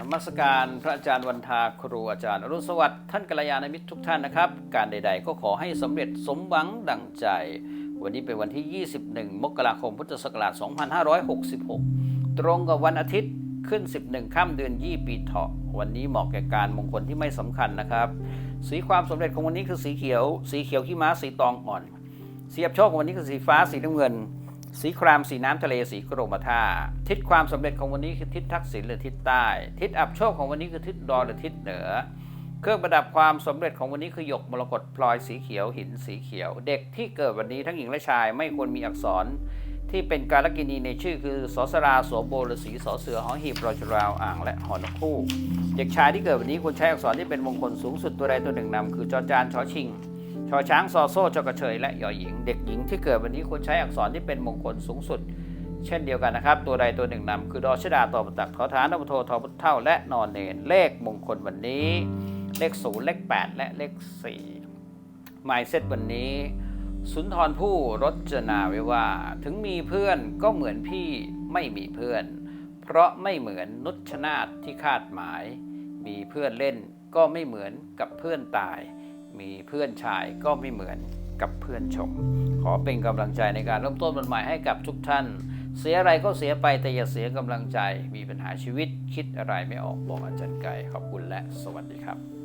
นมัสการพระอาจารย์วันทาครูอาจารย์อรุณสวัสดิ์ท่านกัลยาณมิตรทุกท่านนะครับ การใด ๆ ก็ขอให้สำเร็จสมหวังดังใจ วันนี้เป็นวันที่ 21 มกราคมพุทธศักราช 2566 ตรงกับวันอาทิตย์ขึ้น 11ค่ำเดือนยี่ปีเถาะ วันนี้เหมาะแก่การมงคลที่ไม่สำคัญนะครับ สีความสำเร็จของวันนี้คือสีเขียว สีเขียวขี้ม้าสีตองอ่อน เสีอับโชคของวันนี้คือสีฟ้าสีน้ำเงิน สีครามสีน้ำทะเลสีกรมท่าทิศความสำเร็จของวันนี้คือทิศทักษิณหรือทิศใต้ ทิศอับโชคของวันนี้คือทิศดอนหรือทิศเหนือ เครื่องประดับความสำเร็จของวันนี้คือหยกมรกตพลอยสีเขียวหินสีเขียว เด็กที่เกิดวันนี้ทั้งหญิงและชายไม่ควรมีอักษร ที่เป็นการกินีในชื่อคือสอสราสโบฤษีสอเสือหอหีบรอจราวอ่างและหอนคู่ เด็กชายที่เกิดวันนี้ควรใช้อักษรที่เป็นมงคลสูงสุดตัวใดตัวหนึ่งนำคือจอจานชอชิง ชอช้างซอโซ่จกระเชยและยอหญิง เด็กหญิงที่เกิดวันนี้ควรใช้อักษรที่เป็นมงคลสูงสุด เช่นเดียวกันนะครับ ตัวใดตัวหนึ่งนำคือดอชดาตอปตักทอฐานนพโททอพุทธเท่าและนอนเนนเลขมงคลวันนี้ เลขศูนย์เลขแปดและเลขสี่หมายเซตวันนี้ สุนทรผู้รจนาไว้ว่า ถึงมีเพื่อนก็เหมือนพี่ไม่มีเพื่อน เพราะไม่เหมือนนุชนาธที่คาดหมาย มีเพื่อนเล่นก็ไม่เหมือนกับเพื่อนตาย มีเพื่อนชายก็ไม่เหมือนกับเพื่อนชม ขอเป็นกำลังใจในการเริ่มต้นวันใหม่ให้กับทุกท่าน เสียอะไรก็เสียไปแต่อย่าเสียกำลังใจ มีปัญหาชีวิตคิดอะไรไม่ออกบอกอาจารย์ไก่ขอบคุณและสวัสดีครับ